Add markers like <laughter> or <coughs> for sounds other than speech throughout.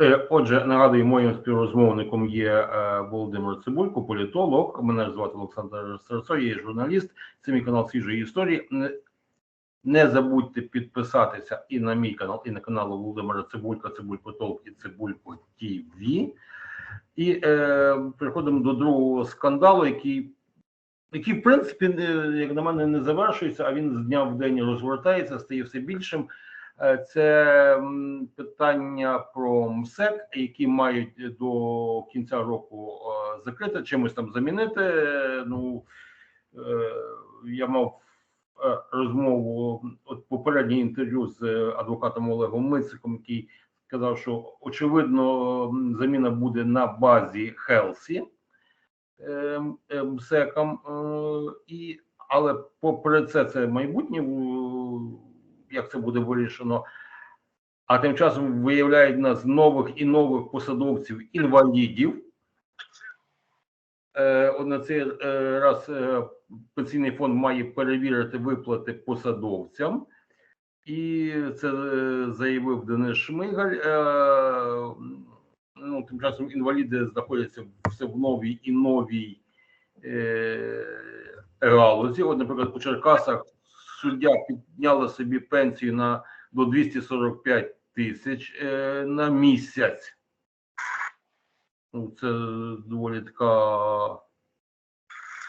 Е, Отже, нагадую, моїм співрозмовником є е, Володимир Цибулько, політолог. Мене звати Олександр Старцов, я є журналіст. Це мій канал свіжої історії. Не- забудьте підписатися і на мій канал, і на канал Володимира Цибулька, Цибулько Толк і Цибулько ТВ. І е, переходимо до другого скандалу, який, який, в принципі, як на мене, не завершується, а він з дня в день розгортається, стає все більшим. Е, Це питання про МСЕК, які мають до кінця року е, закрити, чимось там замінити. Ну е, я мав розмову от попереднє інтерв'ю з адвокатом Олегом Мициком, який сказав, що очевидно заміна буде на базі Хелсі МСЕКам, але попри це, це майбутнє, як це буде вирішено. А тим часом виявляють нас нових і нових посадовців інвалідів. Е, на цей е, раз е, пенсійний фонд має перевірити виплати посадовцям, і це заявив Денис Шмигаль. Ну, тим часом інваліди знаходяться все в новій і новій галузі. От, наприклад, у Черкасах суддя підняла собі пенсію на до 245 тисяч е, на місяць. Ну, це доволі така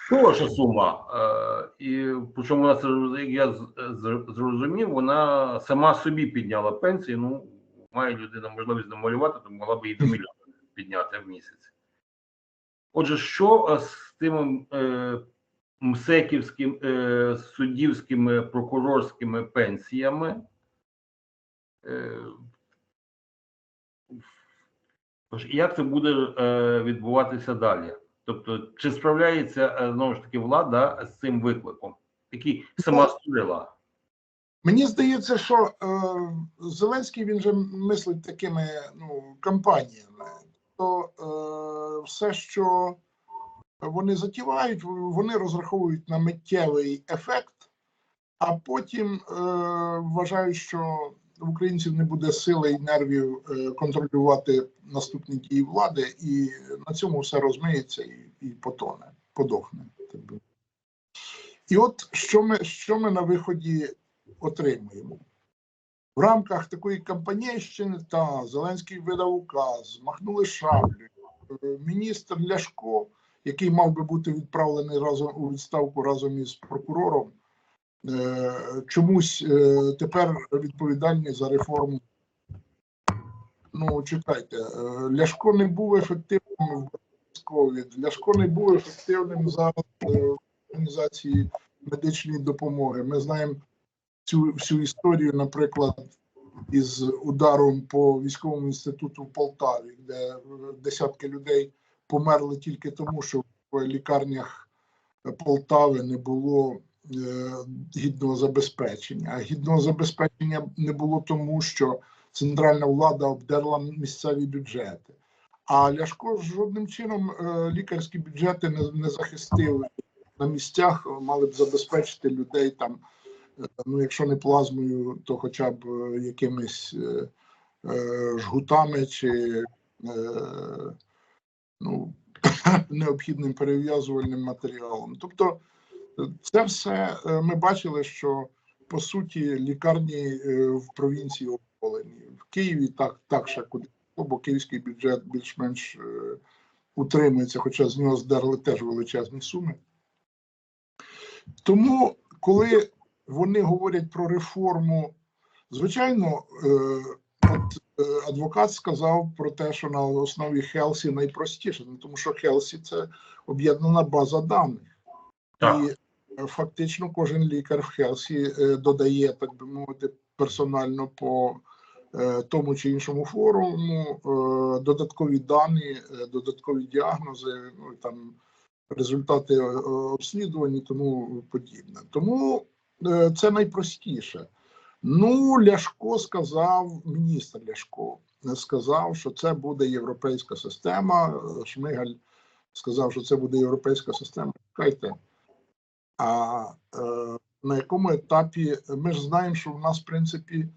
хороша сума. Е, і причому вона це як я зрозумів, вона сама собі підняла пенсію. Ну, має людина можливість намалювати, то могла б і до мільйона підняти в місяць. Отже, що е, з тими е, мсеківським, е, суддівськими прокурорськими пенсіями? Е, Тож, як це буде е, відбуватися далі? Тобто, чи справляється е, знову ж таки влада з цим викликом, який сама створила? Мені здається, що е, Зеленський він же мислить такими ну, кампаніями. То е, все, що вони затівають, вони розраховують на миттєвий ефект, а потім е, вважають, що в українців не буде сили і нервів е, контролювати наступні дії влади, і на цьому все розмиється і, і потоне, подохне. І от що ми, що ми на виході отримуємо. В рамках такої кампанійщини та Зеленський видав указ, махнули шаблею. Е, Міністр Ляшко, який мав би бути відправлений разом у відставку разом із прокурором, е, чомусь е, тепер відповідальний за реформу. Ну, чекайте, е, Ляшко не був ефективним в ковід, Ляшко не був ефективним за організації медичної допомоги. Ми знаємо цю всю історію, наприклад, із ударом по військовому інституту в Полтаві, де десятки людей померли тільки тому, що в лікарнях Полтави не було е, гідного забезпечення. А гідного забезпечення не було тому, що центральна влада обдерла місцеві бюджети. А Ляшко жодним чином е, лікарські бюджети не, не захистив на місцях, мали б забезпечити людей там ну, якщо не плазмою, то хоча б е, якимись е, е, жгутами чи е, ну, <coughs> необхідним перев'язувальним матеріалом. Тобто, е, це все е, ми бачили, що по суті лікарні е, в провінції оболені. В Києві так, так ще куди, бо київський бюджет більш-менш утримується, хоча з нього здерли теж величезні суми. Тому, коли вони говорять про реформу. Звичайно, от адвокат сказав про те, що на основі Хелсі найпростіше, ну, тому що Хелсі це об'єднана база даних, Так. і е, фактично кожен лікар в Хелсі е, додає, так би мовити, персонально по е, тому чи іншому форуму е, додаткові дані, е, додаткові діагнози, ну там результати е, обслідувань і тому подібне. Тому Е, це найпростіше. Ну, Ляшко сказав, міністр Ляшко сказав, що це буде європейська система. Шмигаль сказав, що це буде європейська система. Чекайте. А е, на якому етапі ми ж знаємо, що в нас, в принципі,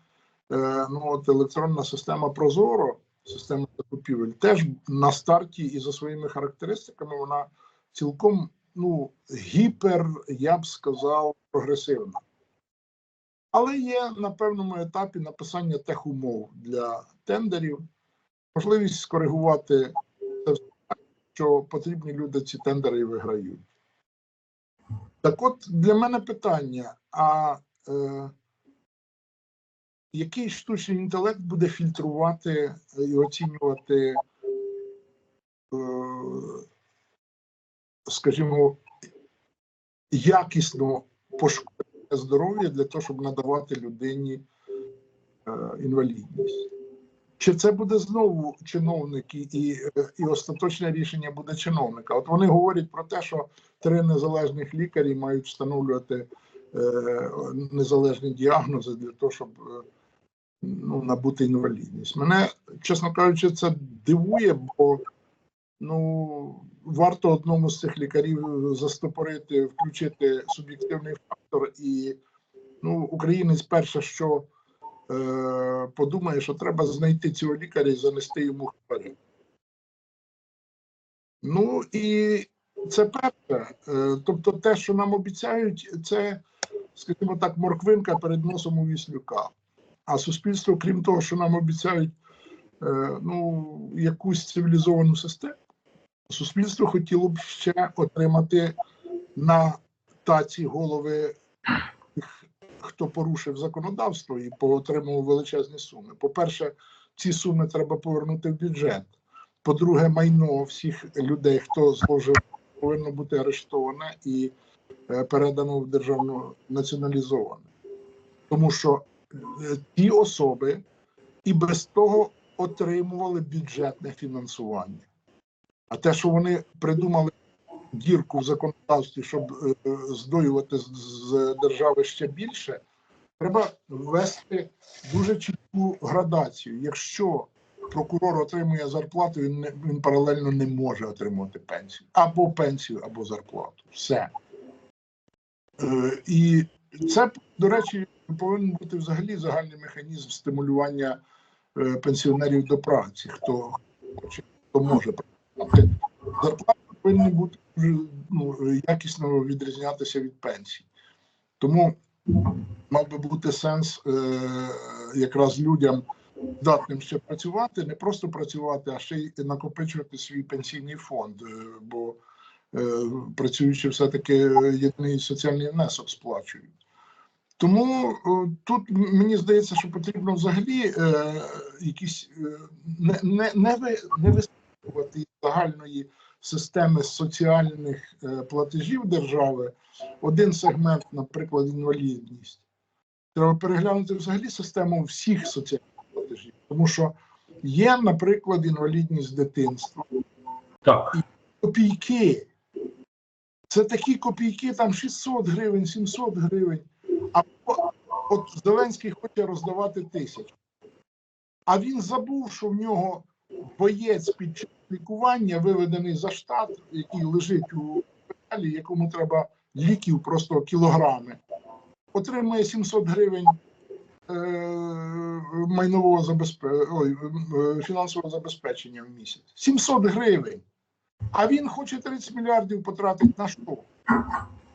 е, ну от електронна система Прозоро, системи закупівель, теж на старті і за своїми характеристиками вона цілком ну, гіпер, я б сказав, прогресивна. Але є на певному етапі написання техумов для тендерів, можливість скоригувати все що потрібні люди ці тендери виграють. Так от для мене питання: а е, який штучний інтелект буде фільтрувати і оцінювати, е, скажімо, якісно пошкодження здоров'я для того, щоб надавати людині е, інвалідність? Чи це буде знову чиновник і, і, е, остаточне рішення буде чиновника? От вони говорять про те, що три незалежних лікарі мають встановлювати е, незалежні діагнози для того, щоб ну, набути інвалідність. Мене, чесно кажучи, це дивує, бо ну, варто одному з цих лікарів застопорити, включити суб'єктивний фактор, і ну, українець перше, що е, подумає, що треба знайти цього лікаря і занести йому хворі. Ну і це перше. Е, тобто, те, що нам обіцяють, це, скажімо так, морквинка перед носом у віслюка. А суспільство, крім того, що нам обіцяють е, ну, якусь цивілізовану систему, суспільство хотіло б ще отримати на таці голови тих, хто порушив законодавство і поотримував величезні суми. По-перше, ці суми треба повернути в бюджет. По-друге, майно всіх людей, хто зложив, повинно бути арештоване і е, передано в державну націоналізоване. Тому що е, ті особи і без того отримували бюджетне фінансування. А те, що вони придумали дірку в законодавстві, щоб е, здоювати з, з держави ще більше, треба ввести дуже чітку градацію. Якщо прокурор отримує зарплату, він, не, він паралельно не може отримувати пенсію. Або пенсію, або зарплату. Все. Е, і це, до речі, повинен бути взагалі загальний механізм стимулювання е, пенсіонерів до праці. Хто хоче, хто може працювати. Зарплати повинні бути ну, якісно відрізнятися від пенсій. Тому мав би бути сенс е, якраз людям здатним ще працювати, не просто працювати, а ще й накопичувати свій пенсійний фонд. е, бо е, працюючи все-таки єдиний соціальний внесок сплачують. Тому е, тут мені здається, що потрібно взагалі е, якісь е, не, не, не, ви, не висовувати із загальної системи соціальних е, платежів держави один сегмент, наприклад, інвалідність. Треба переглянути взагалі систему всіх соціальних платежів, тому що є, наприклад, інвалідність дитинства Так, копійки. Це такі копійки, там 600 гривень, 700 гривень. А от Зеленський хоче роздавати тисячу. А він забув, що в нього боєць під час лікування, виведений за штат, який лежить у шпиталі, якому треба ліків просто кілограми, отримує 700 гривень е, майнового забезпе... Ой, е, фінансового забезпечення в місяць. 700 гривень. А він хоче 30 мільярдів потратити на що? В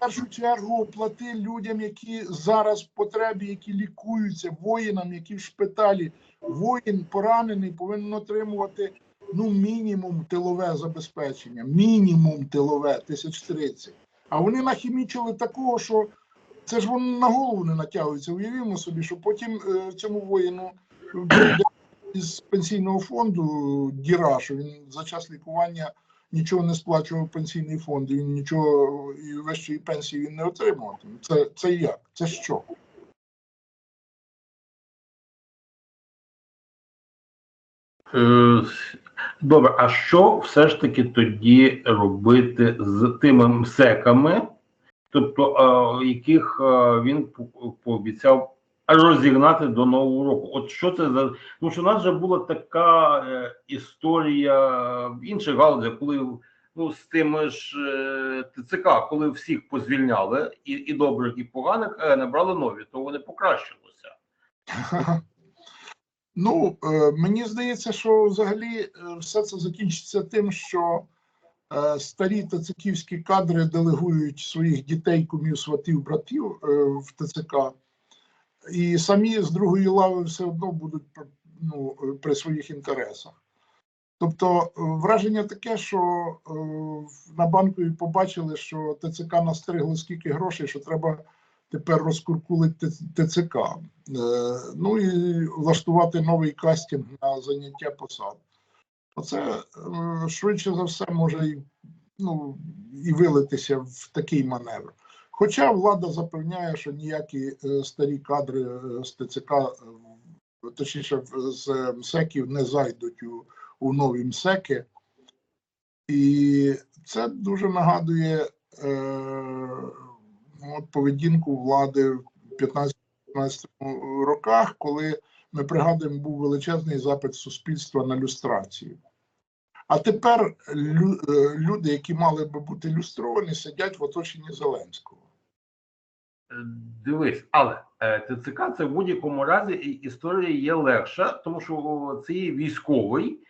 першу чергу плати людям, які зараз в потребі, які лікуються, воїнам, які в шпиталі. Воїн поранений повинен отримувати ну мінімум тилове забезпечення, мінімум тилове 1030. А вони нахімічили такого, що це ж вони на голову не натягуються. Уявімо собі, що потім е, цьому воїну із пенсійного фонду діра, що він за час лікування нічого не сплачував пенсійний фонд, він нічого і вищої пенсії він не отримуватиме. Це, це як? Це що? Е, Добре, а що все ж таки тоді робити з тими МСЕКами, тобто е, яких е, він пообіцяв розігнати до нового року? От що це за тому, що у нас вже була така е, історія в інших галузях, коли ну з тими ж е, ТЦК, коли всіх позвільняли, і, і добрих, і поганих, е, набрали нові, то вони покращилися. <laughs> Ну, е, мені здається, що взагалі е, все це закінчиться тим, що е, старі ТЦКівські кадри делегують своїх дітей, кумів, сватів, братів е, в ТЦК, і самі з другої лави все одно будуть ну, е, при своїх інтересах. Тобто е, враження таке, що е, на банку і побачили, що ТЦК настригло скільки грошей, що треба тепер розкуркулити ТЦК. Е, Ну і влаштувати новий кастинг на заняття посад. Оце е, швидше за все може і, ну, і вилитися в такий маневр. Хоча влада запевняє, що ніякі е, старі кадри е, з ТЦК, е, точніше з МСЕКів не зайдуть у, у нові МСЕКи. І це дуже нагадує е, от поведінку влади в 15-15 роках, коли ми пригадуємо, був величезний запит суспільства на люстрацію. А тепер лю- люди, які мали би бути люстровані, сидять в оточенні Зеленського. Дивись, але е, ТЦК це в будь-якому разі історія є легша, тому що це є військовий,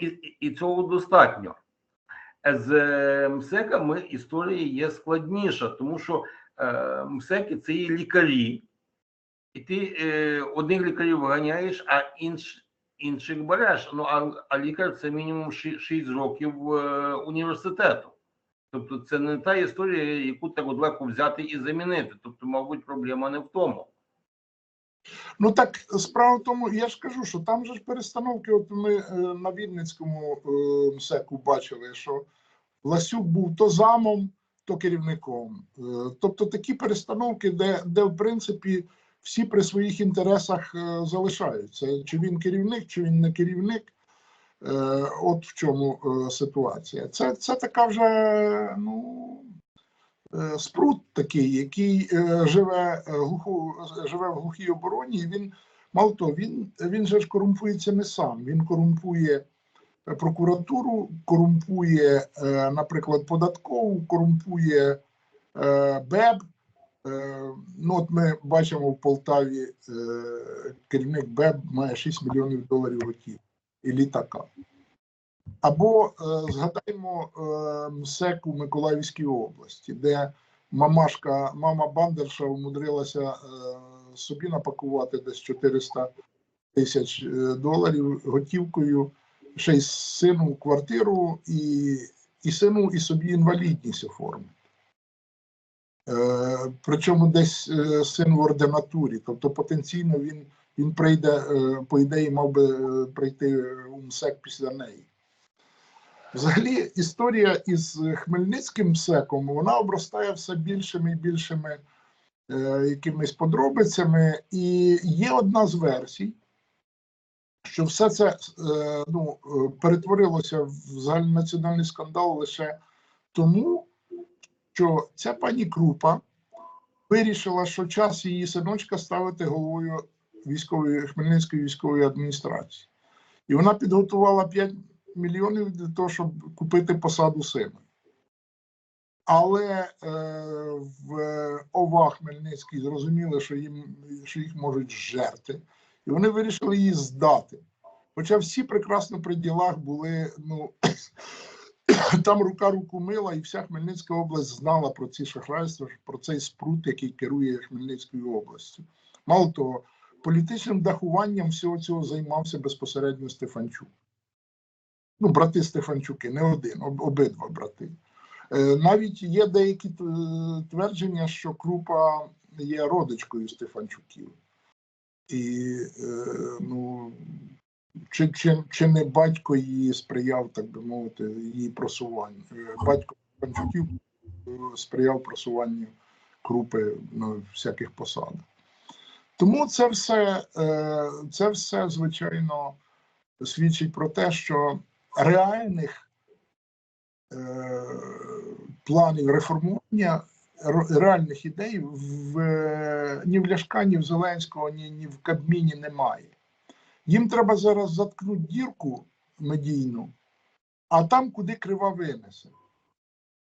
і, і- цього достатньо. З е, МСЕКами історія є складніша, тому що е, МСЕКи це є лікарі, і ти одних лікарів виганяєш, а інш, інших береш. Ну а, а лікар це мінімум 6 років університету. Тобто це не та історія, яку так от легко взяти і замінити. Тобто, мабуть, проблема не в тому. Ну так справа в тому, я ж кажу, що там же ж перестановки. От ми е, на Вінницькому е, МСЕКу бачили, що Ласюк був то замом, то керівником. Е, тобто такі перестановки, де, де в принципі всі при своїх інтересах е, залишаються. Чи він керівник, чи він не керівник. Е, от в чому е, ситуація. Це, це така вже ну, е, спрут такий, який живе, глуху, живе в глухій обороні. Він, мало того, він, він же ж корумпується не сам. Він корумпує прокуратуру, корумпує, наприклад, податкову, корумпує БЕБ. Ну, от ми бачимо в Полтаві керівник БЕБ має 6 мільйонів доларів готів літака. Або е, згадаймо е, МСЕК у Миколаївській області, де мамашка, мама Бандерша умудрилася е, собі напакувати десь 400 тисяч е, доларів готівкою, ще й сину квартиру, і, і сину і собі інвалідність оформити. Причому десь син в ординатурі, тобто потенційно він, він прийде, е, по ідеї, мав би е, прийти у МСЕК після неї. Взагалі, історія із Хмельницьким МСЕКом вона обростає все більшими і більшими е, якимись подробицями. І є одна з версій, що все це е, ну, е, перетворилося в загальнонаціональний скандал лише тому, що ця пані Крупа вирішила, що час її синочка ставити головою військової Хмельницької військової адміністрації. І вона підготувала 5 мільйонів для того, щоб купити посаду сина. Але е, в ОВА Хмельницький зрозуміли, що, їм, що їх можуть жерти, і вони вирішили її здати. Хоча всі прекрасно при ділах були, ну <coughs> там рука руку мила, і вся Хмельницька область знала про ці шахрайства, про цей спрут, який керує Хмельницькою областю. Мало того, політичним дахуванням всього цього займався безпосередньо Стефанчук. Ну, брати Стефанчуки, не один, об, обидва брати. Е, навіть є деякі е, твердження, що Крупа є родичкою Стефанчуків. І е, ну, чи, чи, чи не батько її сприяв, так би мовити, її просуванню. Е, Батько Панчуків е, сприяв просуванню крупи на всяких посадах. Тому це все, е, це все, звичайно, свідчить про те, що реальних е, планів реформування, реальних ідей в, ні в Ляшка, ні в Зеленського, ні, ні в Кабміні немає. Їм треба зараз заткнути дірку медійну, а там, куди крива винесе.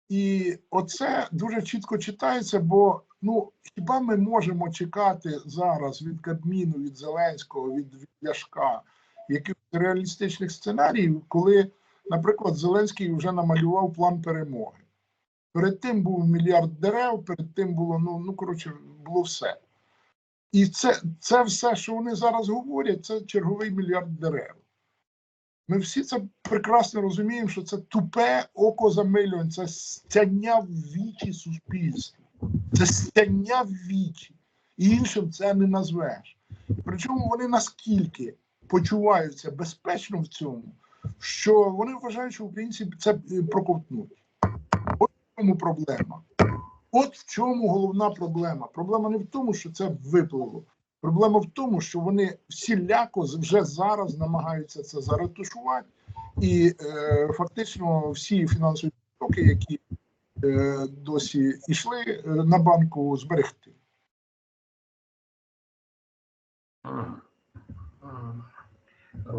І оце дуже чітко читається, бо ну хіба ми можемо чекати зараз від Кабміну, від Зеленського, від, від Ляшка якихось реалістичних сценаріїв, коли, наприклад, Зеленський вже намалював план перемоги. Перед тим був мільярд дерев, перед тим було ну, ну коротше, було все. І це, це все, що вони зараз говорять, це черговий мільярд дерев. Ми всі це прекрасно розуміємо, що це тупе око замилювання, це стяння в вічі суспільству, це стяння в вічі. І іншим це не назвеш. Причому вони наскільки почуваються безпечно в цьому, що вони вважають, що українці це е, проковтнуть. От в чому проблема. От в чому головна проблема. Проблема не в тому, що це випливло. Проблема в тому, що вони всіляко вже зараз намагаються це заретушувати, і е, фактично всі фінансові потоки, які Е, досі йшли е, на банку зберегти.